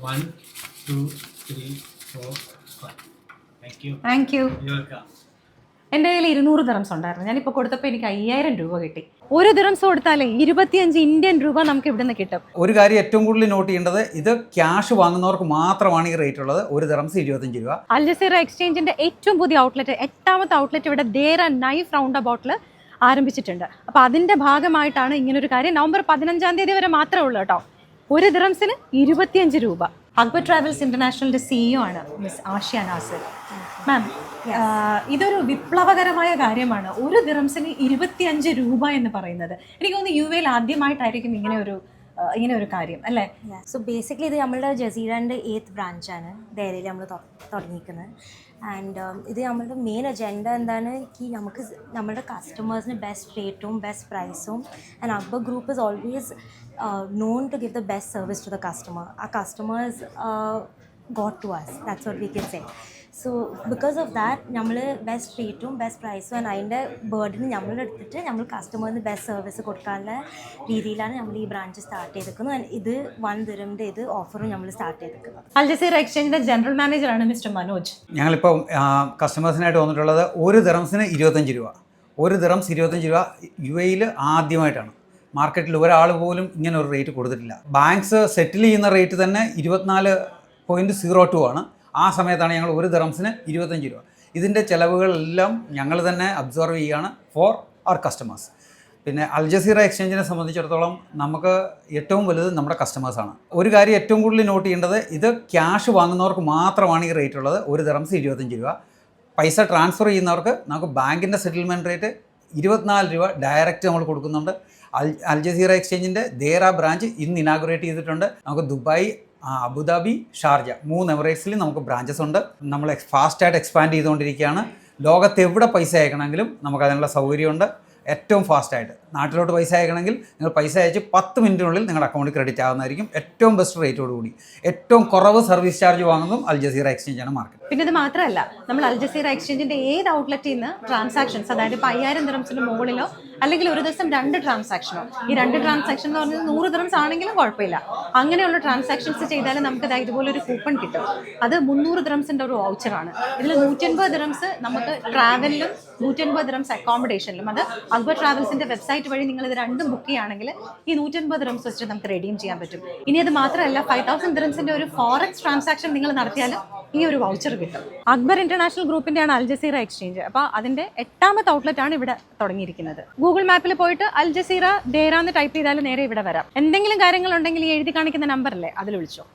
One, two, three, four, five. Thank you. Thank you You're welcome. എന്റെ കയ്യിൽ ഇരുന്നൂറ് dirhams ഉണ്ടായിരുന്നു. ഞാനിപ്പോൾ കൊടുത്തപ്പോൾ എനിക്ക് അയ്യായിരം രൂപ കിട്ടി. ഒരു ദിറംസ് കൊടുത്താലേ ഇരുപത്തിയഞ്ച് ഇന്ത്യൻ രൂപ നമുക്ക് ഇവിടെ നിന്ന് കിട്ടും. ഒരു കാര്യം ഏറ്റവും കൂടുതൽ നോട്ട് ചെയ്യേണ്ടത് ഇത് ക്യാഷ് വാങ്ങുന്നവർക്ക് മാത്രമാണ് ഈ റേറ്റ് ഉള്ളത്. ഒരു ദിറംസ് ഇരുപത്തഞ്ച് രൂപ. അൽജസീറ എക്സ്ചേഞ്ചിന്റെ ഏറ്റവും പുതിയ ഔട്ട്ലെറ്റ് എട്ടാമത്തെ ഔട്ട്ലെറ്റ് ഇവിടെ ദേർ ആൻഡ് നൈഫ് റൗണ്ട് അബൌട്ടിൽ ആരംഭിച്ചിട്ടുണ്ട്. അപ്പോൾ അതിന്റെ ഭാഗമായിട്ടാണ് ഇങ്ങനൊരു കാര്യം. നവംബർ പതിനഞ്ചാം തീയതി വരെ മാത്രമേ ഉള്ളൂ കേട്ടോ. ഒരു ദിറംസിന് ഇരുപത്തിയഞ്ച് രൂപ. അക്ബർ ട്രാവൽസ് ഇന്റർനാഷണലിന്റെ സിഇഒ ആണ് മിസ് ആഷ്യ നാസർ. മാം ഇതൊരു വിപ്ലവകരമായ കാര്യമാണ്. ഒരു ദിറംസിന് ഇരുപത്തിയഞ്ച് രൂപ എന്ന് പറയുന്നത്. എനിക്ക് തോന്നുന്നു യു എയിൽ ആദ്യമായിട്ടായിരിക്കും ഇങ്ങനെ ഒരു ഇങ്ങനെ ഒരു കാര്യം അല്ലേ? സോ ബേസിക്കലി ഇത് നമ്മളുടെ ജസീറന്റെ എയ്ത്ത് ബ്രാഞ്ചാണ് ഡയറിയിൽ നമ്മൾ തുടങ്ങിയിരിക്കുന്നത്. ആൻഡ് ഇത് നമ്മളുടെ മെയിൻ അജണ്ട എന്താണ്? ഈ നമുക്ക് നമ്മുടെ നമ്മളുടെ കസ്റ്റമേഴ്സിന് ബെസ്റ്റ് റേറ്റും ബെസ്റ്റ് പ്രൈസും and Akbar group is always known to give the best service to the customer uh customers got to us that's what we can say so because of that നമ്മൾ best റേറ്റും best പ്രൈസും and അതിന്റെ ബേർഡിന് നമ്മൾ എടുത്തിട്ട് നമ്മൾ കസ്റ്റമറിന് best service കൊടുക്കാനുള്ള രീതിയിലാണ് നമ്മൾ ഈ ബ്രാഞ്ച് സ്റ്റാർട്ട് ചെയ്തിരിക്കുന്നത്. ഇത് വൺ ദിറമിന്റെ ഇത് ഓഫറും നമ്മൾ സ്റ്റാർട്ട് ചെയ്തിരിക്കുന്നത്. അൽ എക്സ്ചേഞ്ചിന്റെ ജനറൽ മാനേജറാണ് മിസ്റ്റർ മനോജ്. ഞങ്ങളിപ്പോൾ കസ്റ്റമേഴ്സിനായിട്ട് വന്നിട്ടുള്ളത് ഒരു ദിറംസിന് ഇരുപത്തഞ്ച് രൂപ. ഒരു ദിറംസ് ഇരുപത്തഞ്ച് രൂപ യു എയിൽ ആദ്യമായിട്ടാണ്. മാർക്കറ്റിൽ ഒരാൾ പോലും ഇങ്ങനെ ഒരു റേറ്റ് കൊടുത്തിട്ടില്ല. ബാങ്ക്സ് സെറ്റിൽ ചെയ്യുന്ന റേറ്റ് തന്നെ ഇരുപത്തിനാല് പോയിന്റ് സീറോ ടു ആണ്. ആ സമയത്താണ് ഞങ്ങൾ ഒരു ദ്രംസിന് ഇരുപത്തഞ്ച് രൂപ. ഇതിന്റെ ചിലവുകളെല്ലാം ഞങ്ങൾ തന്നെ അബ്സോർവ് ചെയ്യുകയാണ് ഫോർ അവർ കസ്റ്റമേഴ്സ് പിന്നെ അൽജസീറ എക്സ്ചേഞ്ചിനെ സംബന്ധിച്ചിടത്തോളം നമുക്ക് ഏറ്റവും വലുത് നമ്മുടെ കസ്റ്റമേഴ്സാണ് ഒരു കാര്യം ഏറ്റവും കൂടുതൽ നോട്ട് ചെയ്യേണ്ടത് ഇത് ക്യാഷ് വാങ്ങുന്നവർക്ക് മാത്രമാണ് ഈ റേറ്റ് ഉള്ളത്. ഒരു ദ്രംസ് ഇരുപത്തഞ്ച് രൂപ. പൈസ ട്രാൻസ്ഫർ ചെയ്യുന്നവർക്ക് നമുക്ക് ബാങ്കിന്റെ സെറ്റിൽമെന്റ് റേറ്റ് ഇരുപത്തിനാല് രൂപ ഡയറക്റ്റ് നമ്മൾ കൊടുക്കുന്നുണ്ട്. അൽ അൽ ജസീറ എക്സ്ചേഞ്ചിന്റെ ദേറ ബ്രാഞ്ച് ഇന്ന് ഇനാഗുറേറ്റ് ചെയ്തിട്ടുണ്ട്. നമുക്ക് ദുബായ് അബുദാബി ഷാർജ മൂന്ന് എമറേറ്റ്സിൽ നമുക്ക് ബ്രാഞ്ചസ് ഉണ്ട്. നമ്മൾ ഫാസ്റ്റായിട്ട് എക്സ്പാൻഡ് ചെയ്തുകൊണ്ടിരിക്കുകയാണ്. ലോകത്ത് എവിടെ പൈസ അയക്കണമെങ്കിലും നമുക്ക് അതിനുള്ള സൗകര്യമുണ്ട്. ഏറ്റവും ഫാസ്റ്റായിട്ട് നാട്ടിലോട്ട് പൈസ അയക്കണമെങ്കിൽ നിങ്ങൾ പൈസ അയച്ച് പത്ത് മിനിറ്റിനുള്ളിൽ നിങ്ങളുടെ അക്കൗണ്ടിൽ ക്രെഡിറ്റ് ആവുന്നതായിരിക്കും. ഏറ്റവും ബെസ്റ്റ് റേറ്റോട് കൂടി. ഏറ്റവും കുറവ് സർവീസ് ചാർജ് വാങ്ങുന്നതും അൽ ജസീറ ആണ് മാർക്കറ്റ് പിന്നെ ഇത് മാത്രമല്ല നമ്മൾ അൽ ജസീറ എക്സ്ചേഞ്ചിന്റെ ഏത് ഔട്ട്ലെറ്റിൽ നിന്ന് ട്രാൻസാക്ഷൻസ് അതായത് ഇപ്പോൾ അയ്യായിരം ദിറംസിന് മുകളിലോ അല്ലെങ്കിൽ ഒരു ദിവസം രണ്ട് ട്രാൻസാക്ഷനോ ഈ രണ്ട് ട്രാൻസാക്ഷൻ എന്ന് പറഞ്ഞാൽ നൂറ് ദിറംസ് ആണെങ്കിലും കുഴപ്പമില്ല. അങ്ങനെയുള്ള ട്രാൻസാക്ഷൻസ് ചെയ്താൽ നമുക്ക് ഇതുപോലെ ഒരു കൂപ്പൺ കിട്ടും. അത് മുന്നൂറ് ദിറംസിന്റെ ഒരു വൗച്ചറാണ് ഇതിൽ നൂറ്റൻപത് ദിറംസ് നമുക്ക് ട്രാവലിലും നൂറ്റൻപത് ദിറംസ് അക്കോമഡേഷനിലും അത് അക്ബർ ട്രാവൽസിന്റെ വെബ്സൈറ്റ് വഴി നിങ്ങൾ ഇത് രണ്ടും ബുക്ക് ചെയ്യുകയാണെങ്കിൽ ഈ നൂറ്റൻപത് റംസ് വെച്ചിട്ട് നമുക്ക് റെഡീം ചെയ്യാൻ പറ്റും. ഇനി അത് മാത്രമല്ല ഫൈവ് തൗസൻഡ് റംസിന്റെ ഒരു ഫോറക്സ് ട്രാൻസാക്ഷൻ നിങ്ങൾ നടത്തിയാൽ ഈ ഒരു വൗച്ചർ കിട്ടും. അക്ബർ ഇന്റർനാഷണൽ ഗ്രൂപ്പിന്റെയാണ് അൽ ജസീറ എക്സ്ചേഞ്ച് അപ്പോൾ അതിന്റെ എട്ടാമത്തെ ഔട്ട്ലെറ്റ് ആണ് ഇവിടെ തുടങ്ങിയിരിക്കുന്നത്. ഗൂഗിൾ മാപ്പിൽ പോയിട്ട് അൽജസീറ ദേര എന്ന് ടൈപ്പ് ചെയ്താൽ നേരെ ഇവിടെ വരാം. എന്തെങ്കിലും കാര്യങ്ങളുണ്ടെങ്കിൽ ഈ എഴുതി കാണിക്കുന്ന നമ്പറല്ലേ അതിൽ വിളിച്ചോ.